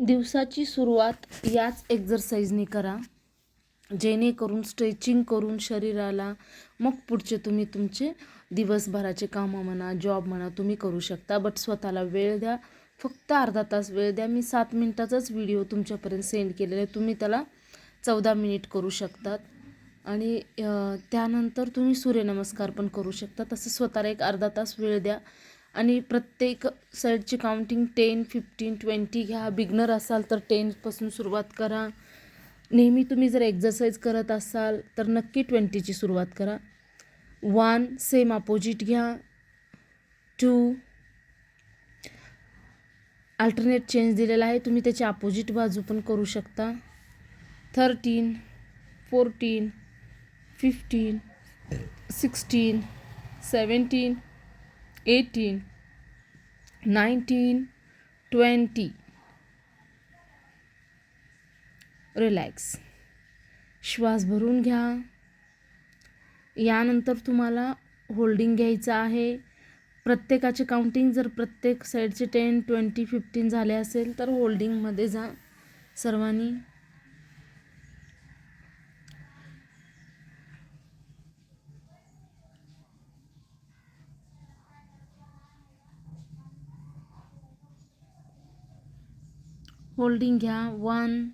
दिवसाची सुरुवात याच एक्झरसाईजने करा. जेणेकरून स्ट्रेचिंग करून शरीराला मग पुढचे तुम्ही तुमचे दिवसभराचे कामं म्हणा जॉब म्हणा तुम्ही करू शकता. बट स्वतःला वेळ द्या. फक्त अर्धा तास वेळ द्या. मी सात मिनटाचाच व्हिडिओ तुमच्यापर्यंत सेंड केलेला आहे. तुम्ही त्याला चौदा मिनिट करू शकतात. आणि त्यानंतर तुम्ही सूर्यनमस्कार पण करू शकता. तसं स्वतःला एक अर्धा तास वेळ द्या. आणि प्रत्येक साईडची काउंटिंग टेन फिफ्टीन ट्वेंटी घ्या. बिगनर असाल तर टेनपासून सुरुवात करा. नेहमी तुम्ही जर एक्झरसाईज करत असाल तर नक्की ट्वेंटीची सुरुवात करा. वन सेम अपोजिट घ्या. टू अल्टरनेट चेंज दिलेला आहे. तुम्ही त्याची अपोजिट बाजू पण करू शकता. Thirteen fourteen fifteen sixteen seventeen eighteen nineteen twenty relax श्वास भरून घ्या. यानंतर तुम्हाला होल्डिंग घ्यायचं आहे. प्रत्येकाचे काउंटिंग जर प्रत्येक साईडचे टेन ट्वेंटी फिफ्टीन झाले असेल तर होल्डिंगमध्ये जा. सर्वांनी होल्डिंग घ्या वन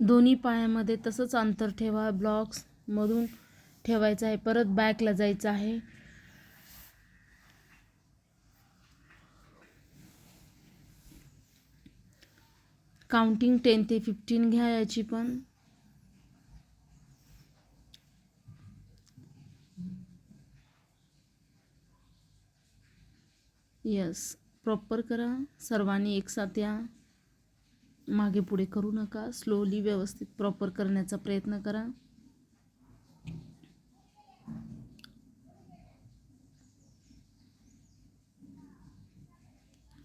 दोन्ही पायामध्ये तसंच अंतर ठेवा ब्लॉक्स मधून ठेवायचं आहे. परत बॅकला जायचं आहे. काउंटिंग टेन ते फिफ्टीन घ्या याची पण. यस प्रॉपर करा. सर्वांनी एकसाथ या. मागे पुढे करू नका. स्लोली व्यवस्थित प्रॉपर करण्याचा प्रयत्न करा.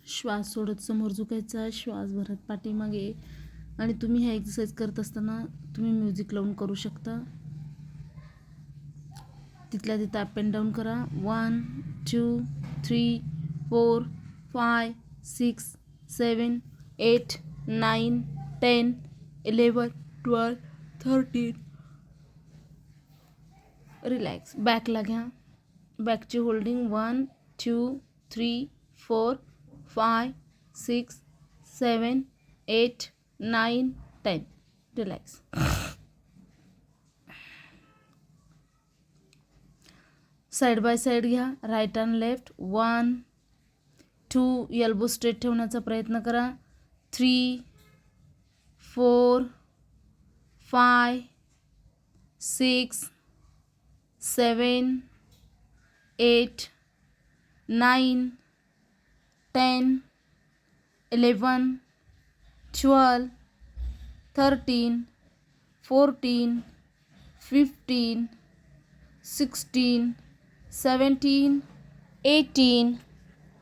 श्वास सोडत समोर झुकायचा. श्वास भरत पाठीमागे. आणि तुम्ही ह्या एक्सरसाइज करत असताना तुम्ही म्युझिक लावून करू शकता. तिथल्या तिथं अप अँड डाऊन करा. One two three four five six, seven, eight, nine, ten, eleven, twelve, thirteen. Relax. बॅकला घ्या बॅकची holding. One, two, three, four five six, seven, eight, nine, ten. Relax. Side by side घ्या right and left. One two elbow straight ठेवण्याचा प्रयत्न करा. Three four five six seven eight nine ten eleven twelve thirteen fourteen fifteen sixteen seventeen eighteen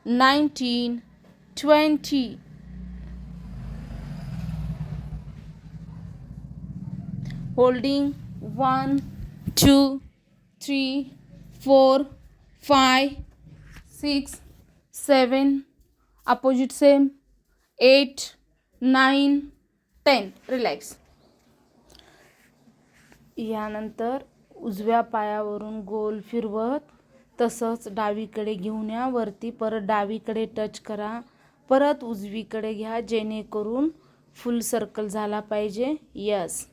nineteen twenty. holding 1 2 3 4 5 6 7 opposite same 8 9 10 relax. यानंतर उजव्या पायावरून गोल फिरवत तसंच डावीकडे घेऊन या वरती परत डावीकडे टच करा. परत उजवीकडे घ्या जेणेकरून फुल सर्कल झाला पाहिजे. यस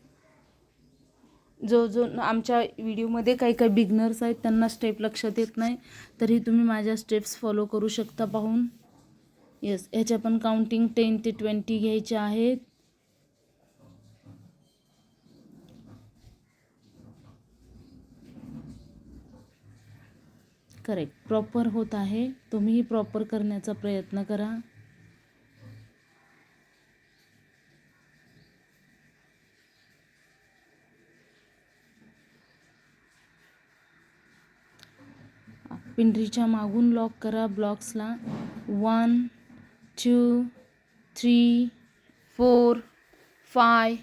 जो जो आमच्या व्हिडिओमध्ये काही काही बिगनर्स आहेत त्यांना स्टेप लक्षात येत नाही. तरी तुम्ही माझ्या स्टेप्स फॉलो करू शकता पाहून. येस ह्याच्या पण काउंटिंग टेन ते ट्वेंटी घ्यायचे आहेत. करेक्ट प्रॉपर होत आहे. तुम्हीही प्रॉपर करण्याचा प्रयत्न करा. पिंडरीच्या मागून लॉक करा ब्लॉक्सला one two three four five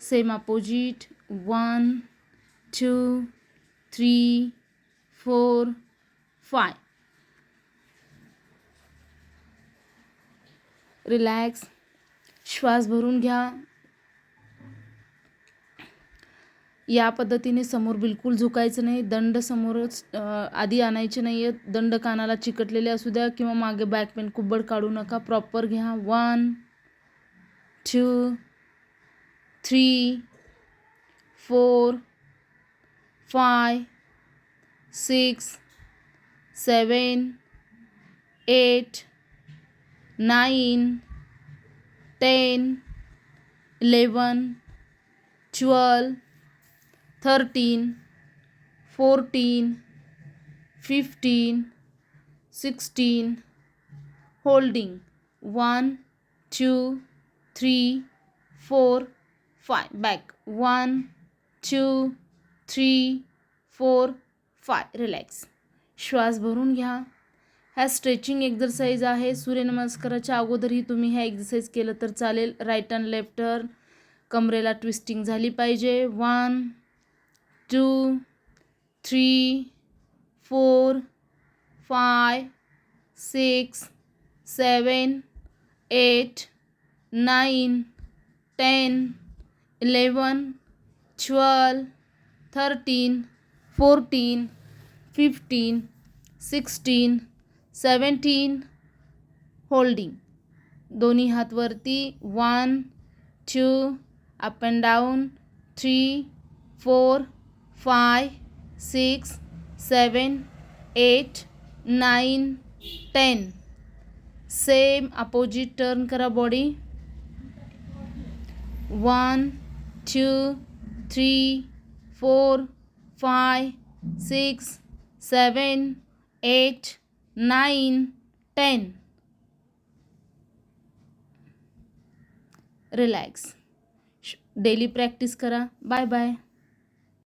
same opposite one two three four five. Relax श्वास भरून घ्या. या पद्धतीने समोर बिलकुल झुकायचं नाही. दंड समोरच आधी आणायचे नाही आहेत दंड कानाला चिकटलेले असू द्या किंवा मागे बॅक पेन कुब्बड काढू नका. प्रॉपर घ्या. One two three four five six, seven, eight, nine, ten, eleven, twelve, thirteen, fourteen, fifteen, sixteen. Holding one, two, three, four, five. Back one, two, three, four. Five relax श्वास भरून घ्या. ह्या stretching exercise आहे. सूर्यनमस्काराच्या अगोदरही तुम्ही ह्या exercise केलं तर चालेल. राईट अँड लेफ्ट टर्न कमरेला ट्विस्टिंग झाली पाहिजे. One two three four five six seven eight nine ten eleven twelve thirteen fourteen fifteen sixteen seventeen holding दोन्ही हात वरती. One two up and down three four five six seven eight nine ten same opposite turn करा body one two three four five six seven eight nine ten. Relax daily practice करा. Bye bye